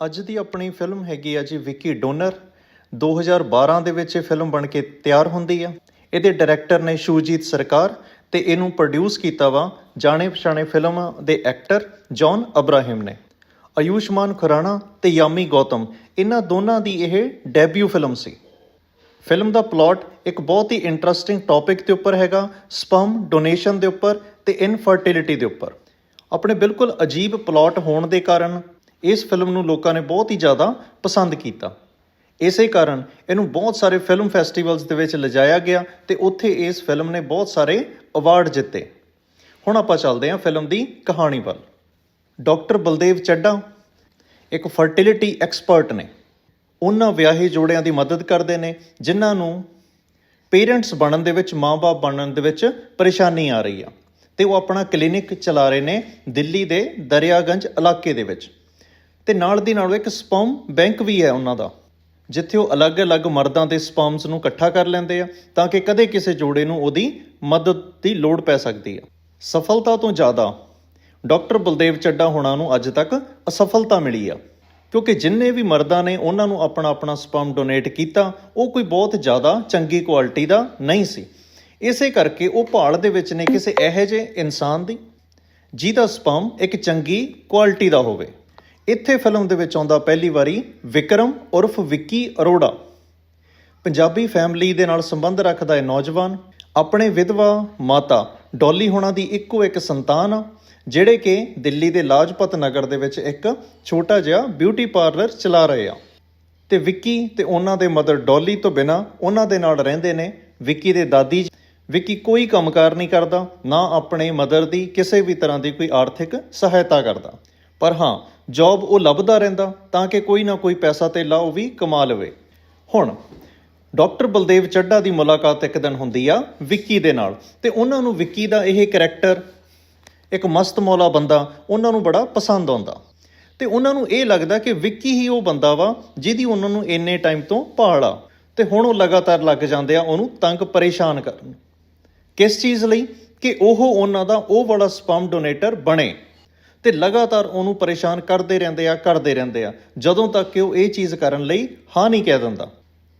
ਅੱਜ ਦੀ ਆਪਣੀ ਫਿਲਮ ਹੈਗੀ ਆ ਜੀ ਵਿੱਕੀ ਡੋਨਰ। 2012 ਦੇ ਵਿੱਚ ਇਹ ਫਿਲਮ ਬਣ ਕੇ ਤਿਆਰ ਹੁੰਦੀ ਆ। ਇਹਦੇ ਡਾਇਰੈਕਟਰ ਨੇ ਸ਼ੂਜੀਤ ਸਰਕਾਰ ਤੇ ਇਹਨੂੰ ਪ੍ਰੋਡਿਊਸ ਕੀਤਾ ਵਾ ਜਾਣੇ ਪਛਾਣੇ ਫਿਲਮ ਦੇ ਐਕਟਰ ਜੌਨ ਅਬਰਾਹਿਮ ਨੇ। ਆਯੂਸ਼ਮਾਨ ਖੁਰਾਣਾ ਤੇ ਯਾਮੀ ਗੌਤਮ, ਇਹਨਾਂ ਦੋਨਾਂ ਦੀ ਇਹ ਡੈਬਿਊ ਫਿਲਮ ਸੀ। ਫਿਲਮ ਦਾ ਪਲਾਟ ਇੱਕ ਬਹੁਤ ਹੀ ਇੰਟਰਸਟਿੰਗ ਟੌਪਿਕ ਦੇ ਉੱਪਰ ਹੈਗਾ, ਸਪਮ ਡੋਨੇਸ਼ਨ ਦੇ ਉੱਪਰ ਤੇ ਇਨਫਰਟੀਲਿਟੀ ਦੇ ਉੱਪਰ। ਆਪਣੇ ਬਿਲਕੁਲ ਅਜੀਬ ਪਲਾਟ ਹੋਣ ਦੇ ਕਾਰਨ ਇਸ ਫਿਲਮ ਨੂੰ ਲੋਕਾਂ ਨੇ ਬਹੁਤ ਹੀ ਜ਼ਿਆਦਾ ਪਸੰਦ ਕੀਤਾ। ਇਸੇ ਕਾਰਨ ਇਹਨੂੰ ਬਹੁਤ ਸਾਰੇ ਫਿਲਮ ਫੈਸਟੀਵਲਸ ਦੇ ਵਿੱਚ ਲਿਜਾਇਆ ਗਿਆ ਤੇ ਉੱਥੇ ਇਸ ਫਿਲਮ ਨੇ ਬਹੁਤ ਸਾਰੇ ਅਵਾਰਡ ਜਿੱਤੇ। ਹੁਣ ਆਪਾਂ ਚੱਲਦੇ ਹਾਂ ਫਿਲਮ ਦੀ ਕਹਾਣੀ ਵੱਲ। ਡਾਕਟਰ ਬਲਦੇਵ ਚੱਡਾ ਇੱਕ ਫਰਟੀਲਿਟੀ ਐਕਸਪਰਟ ਨੇ। ਉਹਨਾਂ ਵਿਆਹੇ ਜੋੜਿਆਂ ਦੀ ਮਦਦ ਕਰਦੇ ਨੇ, ਜਿਨ੍ਹਾਂ ਨੂੰ ਪੇਰੈਂਟਸ ਬਣਨ ਦੇ ਵਿੱਚ, ਮਾਂ-ਬਾਪ ਬਣਨ ਦੇ ਵਿੱਚ ਪਰੇਸ਼ਾਨੀ ਆ ਰਹੀ ਆ। ਤੇ ਉਹ ਆਪਣਾ ਕਲੀਨਿਕ ਚਲਾ ਰਹੇ ਨੇ ਦਿੱਲੀ ਦੇ ਦਰਿਆਗੰਜ ਇਲਾਕੇ ਦੇ ਵਿੱਚ। ਤੇ ਨਾਲ ਦੀ ਨਾਲ ਇੱਕ ਸਪਰਮ ਬੈਂਕ ਵੀ ਹੈ ਉਹਨਾਂ ਦਾ, ਜਿੱਥੇ ਉਹ ਅਲੱਗ-ਅਲੱਗ ਮਰਦਾਂ ਦੇ ਸਪਰਮਸ ਨੂੰ ਇਕੱਠਾ ਕਰ ਲੈਂਦੇ ਆ, ਤਾਂ ਕਿ ਕਦੇ ਕਿਸੇ ਜੋੜੇ ਨੂੰ ਉਹਦੀ ਮਦਦ ਦੀ ਲੋੜ ਪੈ ਸਕਦੀ ਆ। ਸਫਲਤਾ ਤੋਂ ਜ਼ਿਆਦਾ ਡਾਕਟਰ ਬਲਦੇਵ ਚੱਡਾ ਹੋਣਾ ਨੂੰ ਅੱਜ ਤੱਕ ਅਸਫਲਤਾ ਮਿਲੀ ਆ, ਕਿਉਂਕਿ ਜਿੰਨੇ ਵੀ ਮਰਦਾਂ ਨੇ ਉਹਨਾਂ ਨੂੰ ਆਪਣਾ ਆਪਣਾ ਸਪਰਮ ਡੋਨੇਟ ਕੀਤਾ, ਉਹ ਕੋਈ ਬਹੁਤ ਜ਼ਿਆਦਾ ਚੰਗੀ ਕੁਆਲਿਟੀ ਦਾ ਨਹੀਂ ਸੀ। ਇਸੇ ਕਰਕੇ ਉਹ ਭਾਲ ਦੇ ਵਿੱਚ ਨੇ ਕਿਸੇ ਇਹੋ ਜਿਹੇ ਇਨਸਾਨ ਦੀ, ਜਿਹਦਾ ਸਪਰਮ ਇੱਕ ਚੰਗੀ ਕੁਆਲਿਟੀ ਦਾ ਹੋਵੇ। ਇੱਥੇ ਫਿਲਮ ਦੇ ਵਿੱਚ ਆਉਂਦਾ ਪਹਿਲੀ ਵਾਰੀ ਵਿਕਰਮ ਉਰਫ ਵਿੱਕੀ ਅਰੋੜਾ। ਪੰਜਾਬੀ ਫੈਮਿਲੀ ਦੇ ਨਾਲ ਸੰਬੰਧ ਰੱਖਦਾ ਇਹ ਨੌਜਵਾਨ, ਆਪਣੇ ਵਿਧਵਾ ਮਾਤਾ ਡੋਲੀ ਹੋਣਾ ਦੀ ਇੱਕੋ ਇੱਕ ਸੰਤਾਨ ਆ, ਜਿਹੜੇ ਕਿ ਦਿੱਲੀ ਦੇ ਲਾਜਪਤ ਨਗਰ ਦੇ ਵਿੱਚ ਇੱਕ ਛੋਟਾ ਜਿਹਾ ਬਿਊਟੀ ਪਾਰਲਰ ਚਲਾ ਰਹੇ ਆ। ਤੇ ਵਿੱਕੀ ਤੇ ਉਹਨਾਂ ਦੇ ਮਦਰ ਡੋਲੀ ਤੋਂ ਬਿਨਾ ਉਹਨਾਂ ਦੇ ਨਾਲ ਰਹਿੰਦੇ ਨੇ ਵਿੱਕੀ ਦੇ ਦਾਦੀ ਵਿੱਕੀ ਕੋਈ ਕੰਮਕਾਰ ਨਹੀਂ ਕਰਦਾ, ਨਾ ਆਪਣੇ ਮਦਰ ਦੀ ਕਿਸੇ ਵੀ ਤਰ੍ਹਾਂ ਦੀ ਕੋਈ ਆਰਥਿਕ ਸਹਾਇਤਾ ਕਰਦਾ। ਪਰ ਹਾਂ ਜੌਬ ਉਹ ਲੱਭਦਾ ਰਹਿੰਦਾ, ਤਾਂ ਕਿ ਕੋਈ ਨਾ ਕੋਈ ਪੈਸਾ ਤੇ ਉਹ ਵੀ ਕਮਾ ਲਵੇ। ਹੁਣ, ਡਾਕਟਰ ਬਲਦੇਵ ਚੱਡਾ ਦੀ ਮੁਲਾਕਾਤ ਇੱਕ ਦਿਨ ਹੁੰਦੀ ਆ ਵਿੱਕੀ ਦੇ ਨਾਲ, ਤੇ ਉਹਨਾਂ ਨੂੰ ਵਿੱਕੀ ਦਾ ਇਹ ਕੈਰੈਕਟਰ ਇੱਕ ਮਸਤ ਮੌਲਾ ਬੰਦਾ, ਉਹਨਾਂ ਨੂੰ ਬੜਾ ਪਸੰਦ ਆਉਂਦਾ। ਤੇ ਉਹਨਾਂ ਨੂੰ ਇਹ ਲੱਗਦਾ ਕਿ ਵਿੱਕੀ ਹੀ ਉਹ ਬੰਦਾ ਵਾ, ਜਿਹਦੀ ਉਹਨਾਂ ਨੂੰ ਇੰਨੇ ਟਾਈਮ ਤੋਂ ਭਾਲ ਆ। ਤੇ ਹੁਣ ਉਹ ਲਗਾਤਾਰ ਲੱਗ ਜਾਂਦੇ ਆ ਉਹਨੂੰ ਤੰਗ ਪਰੇਸ਼ਾਨ ਕਰਨ। ਕਿਸ ਚੀਜ਼ ਲਈ? ਕਿ ਉਹ ਉਹਨਾਂ ਦਾ ਉਹ ਵਾਲਾ ਸਪਰਮ ਡੋਨੇਟਰ ਬਣੇ। ਤੇ ਲਗਾਤਾਰ ਉਹਨੂੰ ਪਰੇਸ਼ਾਨ ਕਰਦੇ ਰਹਿੰਦੇ ਆ, ਕਰਦੇ ਰਹਿੰਦੇ ਆ। ਜਦੋਂ ਤੱਕ ਕਿ ਉਹ ਇਹ ਚੀਜ਼ ਕਰਨ ਲਈ ਹਾਂ ਨਹੀਂ ਕਹਿ ਦਿੰਦਾ।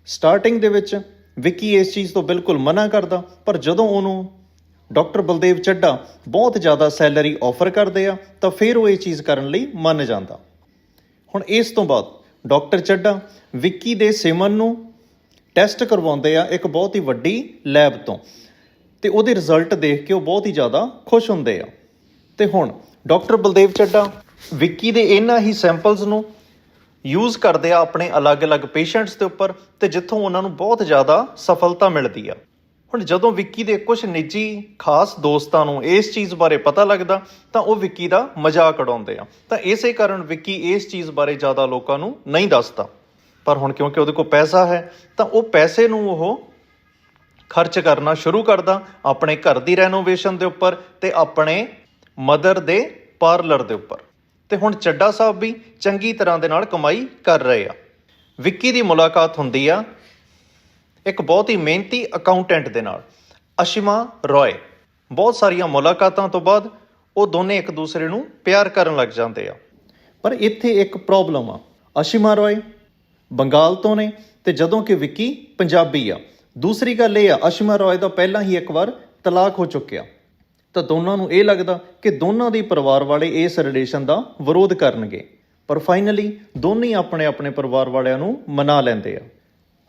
ਸਟਾਰਟਿੰਗ ਦੇ ਵਿੱਚ ਵਿੱਕੀ ਇਸ ਚੀਜ਼ ਤੋਂ ਬਿਲਕੁਲ ਮਨਾ ਕਰਦਾ, ਪਰ ਜਦੋਂ ਉਹਨੂੰ ਡਾਕਟਰ ਬਲਦੇਵ ਚੱਡਾ ਬਹੁਤ ਜ਼ਿਆਦਾ ਸੈਲਰੀ ਆਫਰ ਕਰਦੇ ਆ, ਤਾਂ ਫਿਰ ਉਹ ਇਹ ਚੀਜ਼ ਕਰਨ ਲਈ ਮੰਨ ਜਾਂਦਾ। ਹੁਣ ਇਸ ਤੋਂ ਬਾਅਦ ਡਾਕਟਰ ਚੱਡਾ ਵਿੱਕੀ ਦੇ ਸਿਮਨ ਨੂੰ ਟੈਸਟ ਕਰਵਾਉਂਦੇ ਆ ਇੱਕ ਬਹੁਤ ਹੀ ਵੱਡੀ ਲੈਬ ਤੋਂ। ਤੇ ਉਹਦੇ ਰਿਜ਼ਲਟ ਦੇਖ ਕੇ ਉਹ ਬਹੁਤ ਹੀ ਜ਼ਿਆਦਾ ਖੁਸ਼ ਹੁੰਦੇ ਆ। ਤੇ ਹੁਣ ਡਾਕਟਰ ਬਲਦੇਵ ਚੱਡਾ, ਵਿੱਕੀ ਦੇ ਇਹਨਾਂ ਹੀ ਸੈਂਪਲਸ ਨੂੰ ਯੂਜ਼ ਕਰਦੇ ਆ ਆਪਣੇ ਅਲੱਗ-ਅਲੱਗ ਪੇਸ਼ੈਂਟਸ ਦੇ ਉੱਪਰ ਤੇ ਜਿੱਥੋਂ ਉਹਨਾਂ ਨੂੰ ਬਹੁਤ ਜ਼ਿਆਦਾ ਸਫਲਤਾ ਮਿਲਦੀ ਆ। ਹੁਣ ਜਦੋਂ ਵਿੱਕੀ ਦੇ ਕੁਝ ਨਿੱਜੀ ਖਾਸ ਦੋਸਤਾਂ ਨੂੰ ਇਸ ਚੀਜ਼ ਬਾਰੇ ਪਤਾ ਲੱਗਦਾ, ਤਾਂ ਉਹ ਵਿੱਕੀ ਦਾ ਮਜ਼ਾਕ ਉਡਾਉਂਦੇ ਆ। ਤਾਂ ਇਸੇ ਕਾਰਨ ਵਿੱਕੀ ਇਸ ਚੀਜ਼ ਬਾਰੇ ਜ਼ਿਆਦਾ ਲੋਕਾਂ ਨੂੰ ਨਹੀਂ ਦੱਸਦਾ। ਪਰ ਹੁਣ ਕਿਉਂਕਿ ਉਹਦੇ ਕੋਲ ਪੈਸਾ ਹੈ, ਤਾਂ ਉਹ ਪੈਸੇ ਨੂੰ ਉਹ ਖਰਚ ਕਰਨਾ ਸ਼ੁਰੂ ਕਰਦਾ, ਆਪਣੇ ਘਰ ਦੀ ਰੈਨੋਵੇਸ਼ਨ ਦੇ ਉੱਪਰ ਤੇ ਆਪਣੇ ਮਦਰ ਦੇ ਪਾਰਲਰ ਦੇ ਉੱਪਰ। ਤੇ ਹੁਣ ਚੱਡਾ ਸਾਹਿਬ ਵੀ ਚੰਗੀ ਤਰ੍ਹਾਂ ਦੇ ਨਾਲ ਕਮਾਈ ਕਰ ਰਹੇ ਆ। ਵਿੱਕੀ ਦੀ ਮੁਲਾਕਾਤ ਹੁੰਦੀ ਆ ਇੱਕ ਬਹੁਤ ਹੀ ਮਿਹਨਤੀ ਅਕਾਊਂਟੈਂਟ ਦੇ ਨਾਲ, ਅਸ਼ਿਮਾ ਰੋਏ। ਬਹੁਤ ਸਾਰੀਆਂ ਮੁਲਾਕਾਤਾਂ ਤੋਂ ਬਾਅਦ ਉਹ ਦੋਨੇ ਇੱਕ ਦੂਸਰੇ ਨੂੰ ਪਿਆਰ ਕਰਨ ਲੱਗ ਜਾਂਦੇ ਆ। ਪਰ ਇੱਥੇ ਇੱਕ ਪ੍ਰੋਬਲਮ ਆ। ਅਸ਼ਿਮਾ ਰੋਏ ਬੰਗਾਲ ਤੋਂ ਨੇ ਤੇ ਜਦੋਂ ਕਿ ਵਿੱਕੀ ਪੰਜਾਬੀ ਆ। ਦੂਸਰੀ ਗੱਲ ਇਹ ਆ, ਅਸ਼ਿਮਾ ਰੋਏ ਦਾ ਪਹਿਲਾਂ ਹੀ ਇੱਕ ਵਾਰ ਤਲਾਕ ਹੋ ਚੁੱਕਿਆ। ਤਾਂ ਦੋਨਾਂ ਨੂੰ ਇਹ ਲੱਗਦਾ ਕਿ ਦੋਨਾਂ ਦੇ ਪਰਿਵਾਰ ਵਾਲੇ ਇਸ ਰਿਲੇਸ਼ਨ ਦਾ ਵਿਰੋਧ ਕਰਨਗੇ। ਪਰ ਫਾਈਨਲੀ ਦੋਨੇ ਆਪਣੇ ਆਪਣੇ ਪਰਿਵਾਰ ਵਾਲਿਆਂ ਨੂੰ ਮਨਾ ਲੈਂਦੇ ਆ।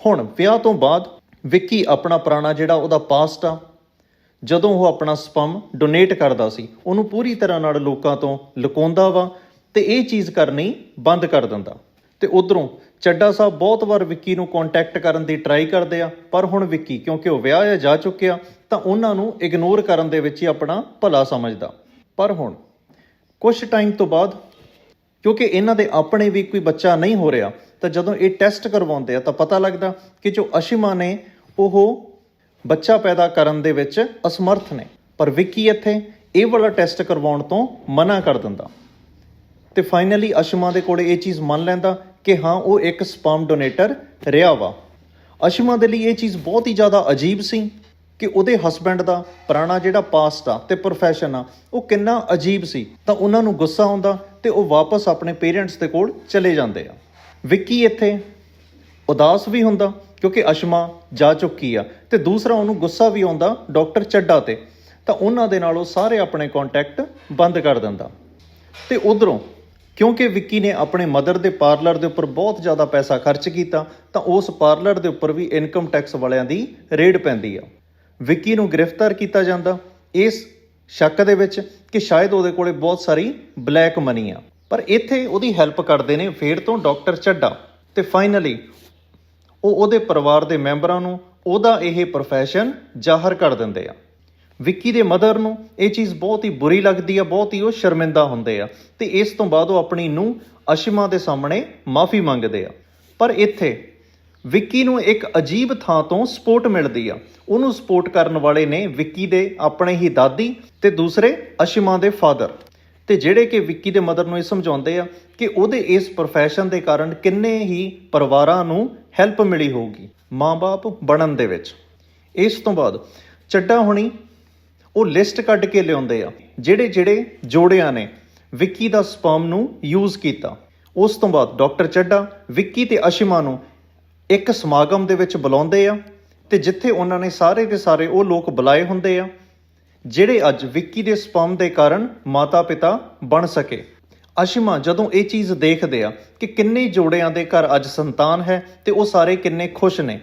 ਹੁਣ ਵਿਆਹ ਤੋਂ ਬਾਅਦ ਵਿੱਕੀ ਆਪਣਾ ਪੁਰਾਣਾ ਜਿਹੜਾ ਉਹਦਾ ਪਾਸਟ ਆ, ਜਦੋਂ ਉਹ ਆਪਣਾ ਸਪਮ ਡੋਨੇਟ ਕਰਦਾ ਸੀ, ਉਹਨੂੰ ਪੂਰੀ ਤਰ੍ਹਾਂ ਨਾਲ ਲੋਕਾਂ ਤੋਂ ਲੁਕਾਉਂਦਾ ਵਾ ਤੇ ਇਹ ਚੀਜ਼ ਕਰਨੀ ਬੰਦ ਕਰ ਦਿੰਦਾ। ਤੇ ਉਧਰੋਂ ਚੱਡਾ ਸਾਹਿਬ ਬਹੁਤ ਵਾਰ ਵਿੱਕੀ ਨੂੰ ਕੰਟੈਕਟ ਕਰਨ ਦੀ ਟਰਾਈ ਕਰਦੇ ਆ, ਪਰ ਹੁਣ ਵਿੱਕੀ ਕਿਉਂਕਿ ਉਹ ਵਿਆਹ ਜਾ ਚੁੱਕਿਆ ਤਾਂ ਉਹਨਾਂ ਨੂੰ ਇਗਨੋਰ ਕਰਨ ਦੇ ਵਿੱਚ ਹੀ ਆਪਣਾ ਭਲਾ ਸਮਝਦਾ। ਪਰ ਹੁਣ ਕੁਝ ਟਾਈਮ ਤੋਂ ਬਾਅਦ, ਕਿਉਂਕਿ ਇਹਨਾਂ ਦੇ ਆਪਣੇ ਵੀ ਕੋਈ ਬੱਚਾ ਨਹੀਂ ਹੋ ਰਿਹਾ, ਤਾਂ ਜਦੋਂ ਇਹ ਟੈਸਟ ਕਰਵਾਉਂਦੇ ਆ ਤਾਂ ਪਤਾ ਲੱਗਦਾ ਕਿ ਜੋ ਅਸ਼ਿਮਾ ਨੇ, ਉਹ ਬੱਚਾ ਪੈਦਾ ਕਰਨ ਦੇ ਵਿੱਚ ਅਸਮਰਥ ਨੇ। ਪਰ ਵਿੱਕੀ ਇੱਥੇ ਇਹ ਵਾਲਾ ਟੈਸਟ ਕਰਵਾਉਣ ਤੋਂ ਮਨਾ ਕਰ ਦਿੰਦਾ। ਤੇ ਫਾਈਨਲੀ ਅਸ਼ਮਾ ਦੇ ਕੋਲੇ ਇਹ ਚੀਜ਼ ਮੰਨ ਲੈਂਦਾ ਕਿ ਹਾਂ, ਉਹ ਇੱਕ ਸਪਰਮ ਡੋਨੇਟਰ ਰਿਹਾ ਵਾ। ਅਸ਼ਮਾ ਦੇ ਲਈ ਇਹ ਚੀਜ਼ ਬਹੁਤ ਹੀ ਜ਼ਿਆਦਾ ਅਜੀਬ ਸੀ। ਕਿ ਉਹਦੇ ਹਸਬੰਡ ਦਾ, ਪੁਰਾਣਾ ਜਿਹੜਾ ਪਾਸਟ ਆ ਤੇ profession ਆ, ਉਹ ਕਿੰਨਾ ਅਜੀਬ ਸੀ। ਤਾਂ ਉਹਨਾਂ ਨੂੰ ਗੁੱਸਾ ਆਉਂਦਾ ਤੇ ਉਹ ਵਾਪਸ ਆਪਣੇ ਪੇਰੈਂਟਸ ਦੇ ਕੋਲ ਚਲੇ ਜਾਂਦੇ ਆ। ਵਿੱਕੀ ਇੱਥੇ ਉਦਾਸ ਵੀ ਹੁੰਦਾ ਕਿਉਂਕਿ ਅਸ਼ਮਾ ਜਾ ਚੁੱਕੀ ਆ ਤੇ ਦੂਸਰਾ ਉਹਨੂੰ ਗੁੱਸਾ ਵੀ ਆਉਂਦਾ ਡਾਕਟਰ ਚੱਡਾ ਤੇ। ਤਾਂ ਉਹਨਾਂ ਦੇ ਨਾਲ ਉਹ ਸਾਰੇ ਆਪਣੇ ਕੰਟੈਕਟ ਬੰਦ ਕਰ ਦਿੰਦਾ। ਤੇ ਉਧਰੋਂ ਕਿਉਂਕਿ ਵਿੱਕੀ ਨੇ ਆਪਣੇ ਮਦਰ ਦੇ ਪਾਰਲਰ ਦੇ ਉੱਪਰ ਬਹੁਤ ਜ਼ਿਆਦਾ ਪੈਸਾ ਖਰਚ ਕੀਤਾ, ਤਾਂ ਉਸ ਪਾਰਲਰ ਦੇ ਉੱਪਰ ਵੀ ਇਨਕਮ ਟੈਕਸ ਵਾਲਿਆਂ ਦੀ ਰੇਡ ਪੈਂਦੀ ਆ। ਵਿੱਕੀ ਨੂੰ ਗ੍ਰਿਫਤਾਰ ਕੀਤਾ ਜਾਂਦਾ। ਇਸ ਸ਼ੱਕ ਦੇ ਵਿੱਚ ਕਿ ਸ਼ਾਇਦ ਉਹਦੇ ਕੋਲੇ ਬਹੁਤ ਸਾਰੀ ਬਲੈਕ ਮਨੀ ਆ। ਪਰ ਇੱਥੇ ਉਹਦੀ ਹੈਲਪ ਕਰਦੇ ਨੇ ਫੇਰ ਤੋਂ ਡਾਕਟਰ ਚੱਡਾ ਤੇ ਫਾਈਨਲੀ ਉਹ ਉਹਦੇ ਪਰਿਵਾਰ ਦੇ ਮੈਂਬਰਾਂ ਨੂੰ ਉਹਦਾ ਇਹ profession ਜ਼ਾਹਰ ਕਰ ਦਿੰਦੇ ਆ। ਵਿੱਕੀ ਦੇ ਮਦਰ ਨੂੰ ਇਹ ਚੀਜ਼ ਬਹੁਤ ਹੀ ਬੁਰੀ ਲੱਗਦੀ ਆ, ਬਹੁਤ ਹੀ ਉਹ ਸ਼ਰਮਿੰਦਾ ਹੁੰਦੇ ਆ। ਤੇ ਇਸ ਤੋਂ ਬਾਅਦ ਉਹ ਆਪਣੀ ਨੂੰ ਅਸ਼ਿਮਾ ਦੇ ਸਾਹਮਣੇ ਮਾਫੀ ਮੰਗਦੇ ਆ। ਪਰ ਇੱਥੇ ਵਿੱਕੀ ਨੂੰ ਇੱਕ ਅਜੀਬ ਥਾਂ ਤੋਂ ਸਪੋਰਟ ਮਿਲਦੀ ਆ। ਉਹਨੂੰ ਸਪੋਰਟ ਕਰਨ ਵਾਲੇ ਨੇ ਵਿੱਕੀ ਦੇ ਆਪਣੇ ਹੀ ਦਾਦੀ ਤੇ ਦੂਸਰੇ ਅਸ਼ਿਮਾ ਦੇ ਫਾਦਰ। ਤੇ ਜਿਹੜੇ ਕਿ ਵਿੱਕੀ ਦੇ ਮਦਰ ਨੂੰ ਇਹ ਸਮਝਾਉਂਦੇ ਆ ਕਿ ਉਹਦੇ ਇਸ profession ਦੇ ਕਾਰਨ ਕਿੰਨੇ ਹੀ ਪਰਿਵਾਰਾਂ ਨੂੰ ਹੈਲਪ ਮਿਲੀ ਹੋਊਗੀ ਮਾਂ-ਬਾਪ ਬਣਨ ਦੇ ਵਿੱਚ। ਇਸ ਤੋਂ ਬਾਅਦ ਚੱਡਾ ਹੁਣੀ ਉਹ ਲਿਸਟ ਕੱਢ ਕੇ ਲਿਆਉਂਦੇ ਆ। ਜਿਹੜੇ ਜਿਹੜੇ ਜੋੜਿਆਂ ਨੇ ਵਿੱਕੀ ਦਾ ਸਪਰਮ ਨੂੰ ਯੂਜ਼ ਕੀਤਾ। ਉਸ ਤੋਂ ਬਾਅਦ ਡਾਕਟਰ ਚੱਡਾ, ਵਿੱਕੀ ਤੇ ਅਸ਼ਿਮਾ ਨੂੰ ਇੱਕ ਸਮਾਗਮ ਦੇ ਵਿੱਚ ਬੁਲਾਉਂਦੇ ਆ ਤੇ ਜਿੱਥੇ ਉਹਨਾਂ ਨੇ ਸਾਰੇ ਦੇ ਸਾਰੇ ਉਹ ਲੋਕ ਬੁਲਾਏ ਹੁੰਦੇ ਆ, ਜਿਹੜੇ ਅੱਜ ਵਿੱਕੀ ਦੇ ਸਪਰਮ ਦੇ ਕਾਰਨ ਮਾਤਾ-ਪਿਤਾ ਬਣ ਸਕੇ। ਅਸ਼ਿਮਾ, ਜਦੋਂ ਇਹ ਚੀਜ਼ ਦੇਖਦੇ ਆ ਕਿ ਕਿੰਨੇ ਜੋੜਿਆਂ ਦੇ ਘਰ ਅੱਜ ਸੰਤਾਨ ਹੈ ਤੇ ਉਹ ਸਾਰੇ ਕਿੰਨੇ ਖੁਸ਼ ਨੇ,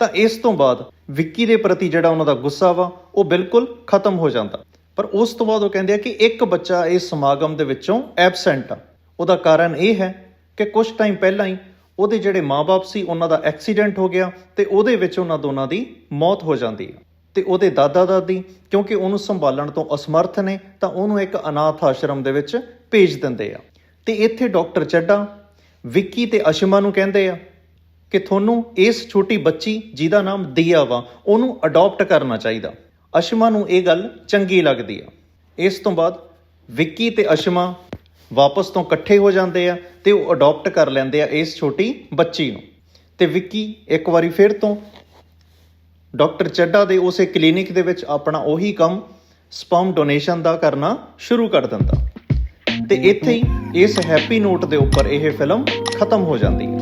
ਤਾਂ ਇਸ ਤੋਂ ਬਾਅਦ ਵਿੱਕੀ ਦੇ ਪ੍ਰਤੀ ਜਿਹੜਾ ਉਹਨਾਂ ਦਾ ਗੁੱਸਾ ਵਾ, ਉਹ ਬਿਲਕੁਲ ਖਤਮ ਹੋ ਜਾਂਦਾ। ਪਰ ਉਸ ਤੋਂ ਬਾਅਦ ਉਹ ਕਹਿੰਦੇ ਆ ਕਿ ਇੱਕ ਬੱਚਾ ਇਸ ਸਮਾਗਮ ਦੇ ਵਿੱਚੋਂ ਐਬਸੈਂਟ ਆ। ਉਹਦਾ ਕਾਰਨ ਇਹ ਹੈ ਕਿ ਕੁਝ ਟਾਈਮ ਪਹਿਲਾਂ ਹੀ ਉਹਦੇ ਜਿਹੜੇ ਮਾਪੇ ਸੀ, ਉਹਨਾਂ ਦਾ ਐਕਸੀਡੈਂਟ ਹੋ ਗਿਆ ਤੇ ਉਹਦੇ ਵਿੱਚ ਉਹਨਾਂ ਦੋਨਾਂ ਦੀ ਮੌਤ ਹੋ ਜਾਂਦੀ ਹੈ। ਤੇ ਉਹਦੇ ਦਾਦਾ ਦਾਦੀ ਕਿਉਂਕਿ ਉਹਨੂੰ ਸੰਭਾਲਣ ਤੋਂ ਅਸਮਰਥ ਨੇ, ਤਾਂ ਉਹਨੂੰ ਇੱਕ ਅਨਾਥ ਆਸ਼ਰਮ ਦੇ ਵਿੱਚ ਭੇਜ ਦਿੰਦੇ ਆ। ਤੇ ਇੱਥੇ ਡਾਕਟਰ ਚੱਡਾ ਵਿੱਕੀ ਤੇ ਅਸ਼ਮਾ ਨੂੰ ਕਹਿੰਦੇ ਆ ਕਿ ਤੁਹਾਨੂੰ ਇਸ ਛੋਟੀ ਬੱਚੀ, ਜਿਹਦਾ ਨਾਮ ਦੀਆ ਵਾ, ਉਹਨੂੰ ਅਡਾਪਟ ਕਰਨਾ ਚਾਹੀਦਾ। ਅਸ਼ਮਾ ਨੂੰ ਇਹ ਗੱਲ ਚੰਗੀ ਲੱਗਦੀ ਆ। ਇਸ ਤੋਂ ਬਾਅਦ ਵਿੱਕੀ ਤੇ ਅਸ਼ਮਾ ਵਾਪਸ ਤੋਂ ਇਕੱਠੇ ਹੋ ਜਾਂਦੇ ਆ ਤੇ ਉਹ ਅਡਾਪਟ ਕਰ ਲੈਂਦੇ ਆ ਇਸ ਛੋਟੀ ਬੱਚੀ ਨੂੰ। ਤੇ ਵਿੱਕੀ ਇੱਕ ਵਾਰੀ ਫਿਰ ਤੋਂ ਡਾਕਟਰ ਚੱਡਾ ਦੇ ਉਸੇ ਕਲੀਨਿਕ ਦੇ ਵਿੱਚ ਆਪਣਾ ਉਹੀ ਕੰਮ ਸਪਰਮ ਡੋਨੇਸ਼ਨ ਦਾ ਕਰਨਾ ਸ਼ੁਰੂ ਕਰ ਦਿੰਦਾ। ਤੇ ਇੱਥੇ ਹੀ ਇਸ ਹੈਪੀ ਨੋਟ ਦੇ ਉੱਪਰ ਇਹ ਫਿਲਮ ਖਤਮ ਹੋ ਜਾਂਦੀ।